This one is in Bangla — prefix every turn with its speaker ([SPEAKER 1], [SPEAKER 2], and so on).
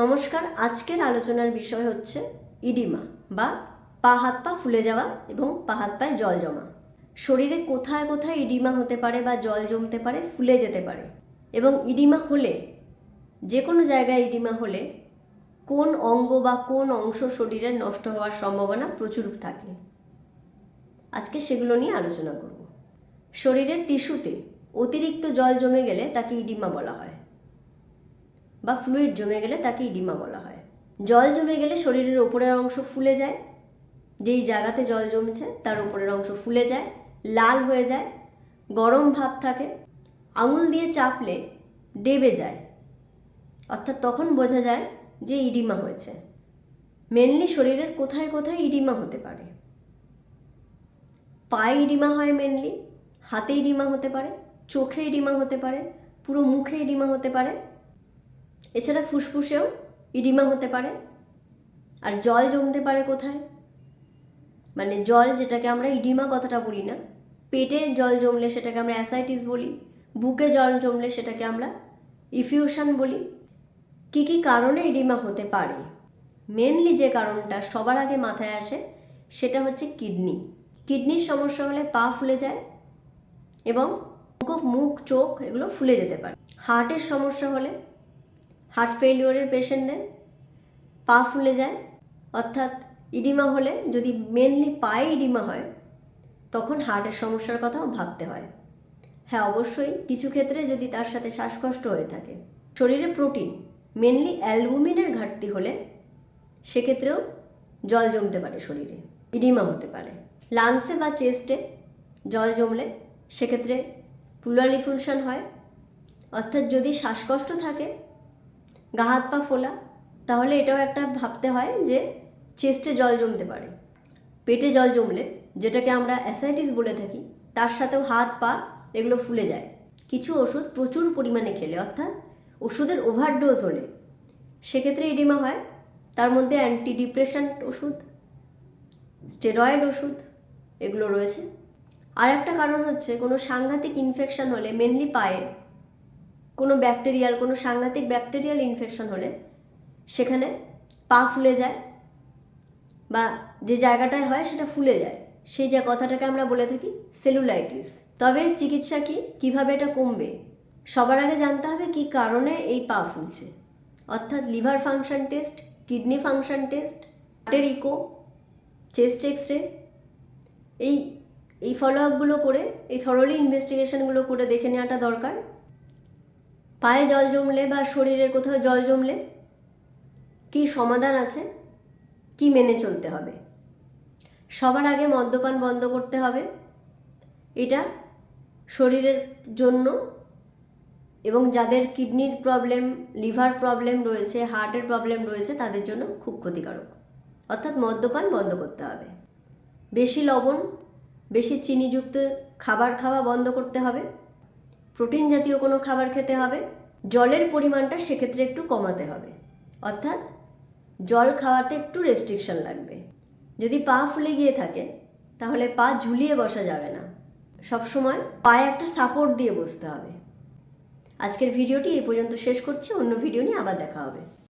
[SPEAKER 1] নমস্কার, আজকের আলোচনার বিষয় হচ্ছে ইডিমা বা পা হাত পা ফুলে যাওয়া এবং পা হাত পায়ে জল জমা। শরীরে কোথায় কোথায় ইডিমা হতে পারে বা জল জমতে পারে, ফুলে যেতে পারে। এবং ইডিমা হলে যে কোনো জায়গায় ইডিমা হলে, কোন অঙ্গ বা কোন অংশ শরীরের নষ্ট হওয়ার সম্ভাবনা প্রচুর থাকে। আজকে সেগুলো নিয়ে আলোচনা করব। শরীরের টিস্যুতে অতিরিক্ত জল জমে গেলে তাকে ইডিমা বলা হয়। বা ফ্লুইড জমে গেলে তাকে ইডিমা বলা হয়। জল জমে গেলে শরীরের ওপরের অংশ ফুলে যায়, যেই জায়গাতে জল জমছে তার ওপরের অংশ ফুলে যায়, লাল হয়ে যায়, গরম ভাব থাকে, আঙুল দিয়ে চাপলে ডেবে যায়। অর্থাৎ তখন বোঝা যায় যে ইডিমা হয়েছে। মেনলি শরীরের কোথায় কোথায় ইডিমা হতে পারে। পায়ে ইডিমা হয় মেনলি হাতে ইডিমা হতে পারে, চোখে ইডিমা হতে পারে, পুরো মুখে ইডিমা হতে পারে। এছাড়া ফুসফুসেও ইডিমা হতে পারে। আর জল জমতে পারে কোথায়? মানে জল যেটাকে আমরা ইডিমা কথাটা বলি না, পেটে জল জমলে সেটাকে আমরা অ্যাসাইটিস বলি, বুকে জল জমলে সেটাকে আমরা ইফিউশন বলি। কী কী কারণে ইডিমা হতে পারে? মেনলি যে কারণটা সবার আগে মাথায় আসে সেটা হচ্ছে কিডনি। কিডনির সমস্যা হলে পা ফুলে যায় এবং মুখ, চোখ এগুলো ফুলে যেতে পারে। হার্টের সমস্যা হলে হার্ট ফেলিওরের পেশেন্টদের পা ফুলে যায়, অর্থাৎ ইডিমা হলে যদি মেনলি পায়ে ইডিমা হয়, তখন হার্টের সমস্যার কথাও ভাবতে হয়। হ্যাঁ অবশ্যই কিছু ক্ষেত্রে যদি তার সাথে শ্বাসকষ্ট হয়ে থাকে, শরীরে প্রোটিন মেনলি অ্যালবুমিনের ঘাটতি হলে সেক্ষেত্রেও জল জমতে পারে শরীরে ইডিমা হতে পারে। লাংসে বা চেস্টে জল জমলে সেক্ষেত্রে প্লুরাল ইফুলশন হয়, অর্থাৎ যদি শ্বাসকষ্ট থাকে গা হাত পা ফোলা, তাহলে এটাও একটা ভাবতে হয় যে চেস্টে জল জমতে পারে। পেটে জল জমলে, যেটাকে আমরা অ্যাসাইটিস বলে থাকি, তার সাথেও হাত পা এগুলো ফুলে যায়। কিছু ওষুধ প্রচুর পরিমাণে খেলে, অর্থাৎ ওষুধের ওভারডোজ হলে। সেক্ষেত্রে ইডিমা হয়, তার মধ্যে অ্যান্টি ডিপ্রেশান্ট ওষুধ স্টেরয়েড ওষুধ এগুলো রয়েছে। আর একটা কারণ হচ্ছে, কোনো সাংঘাতিক ইনফেকশন হলে মেনলি পায়ে কোনো ব্যাকটেরিয়াল কোনো সাংঘাতিক ব্যাকটেরিয়াল ইনফেকশন হলে সেখানে পা ফুলে যায় বা যে জায়গাটায় হয় সেটা ফুলে যায়। সেই যে কথাটাকে আমরা বলে থাকি সেলুলাইটিস তবে চিকিৎসা কী? কীভাবে এটা কমবে? সবার আগে জানতে হবে কি কারণে এই পা ফুলছে। অর্থাৎ liver function test, kidney function test, হার্টের ইকো, চেস্ট এক্স রে এই এই ফলো আপগুলো করে, এই থরলি ইনভেস্টিগেশনগুলো করে দেখে নেওয়াটা দরকার। পায়ে জল জমলে বা শরীরের কোথাও জল জমলে? কি সমাধান আছে? কি মেনে চলতে হবে? সবার আগে মদ্যপান বন্ধ করতে হবে। এটা শরীরের জন্য এবং যাদের কিডনির প্রবলেম, লিভার প্রবলেম রয়েছে, হার্টের প্রবলেম রয়েছে, তাদের জন্য খুব ক্ষতিকারক। অর্থাৎ মদ্যপান বন্ধ করতে হবে। বেশি লবণ, বেশি চিনিযুক্ত খাবার খাওয়া বন্ধ করতে হবে। প্রোটিন জাতীয় কোনো খাবার খেতে হবে, জলের পরিমাণটা সেক্ষেত্রে একটু কমাতে হবে। অর্থাৎ, জল খাওয়াতে একটু রেস্ট্রিকশন লাগবে। যদি পা ফুলে গিয়ে থাকে, তাহলে পা ঝুলিয়ে বসা যাবে না। সবসময় পায়ে একটা সাপোর্ট দিয়ে বসতে হবে। আজকের ভিডিওটি এই পর্যন্ত শেষ করছি, অন্য ভিডিও নিয়ে আবার দেখা হবে।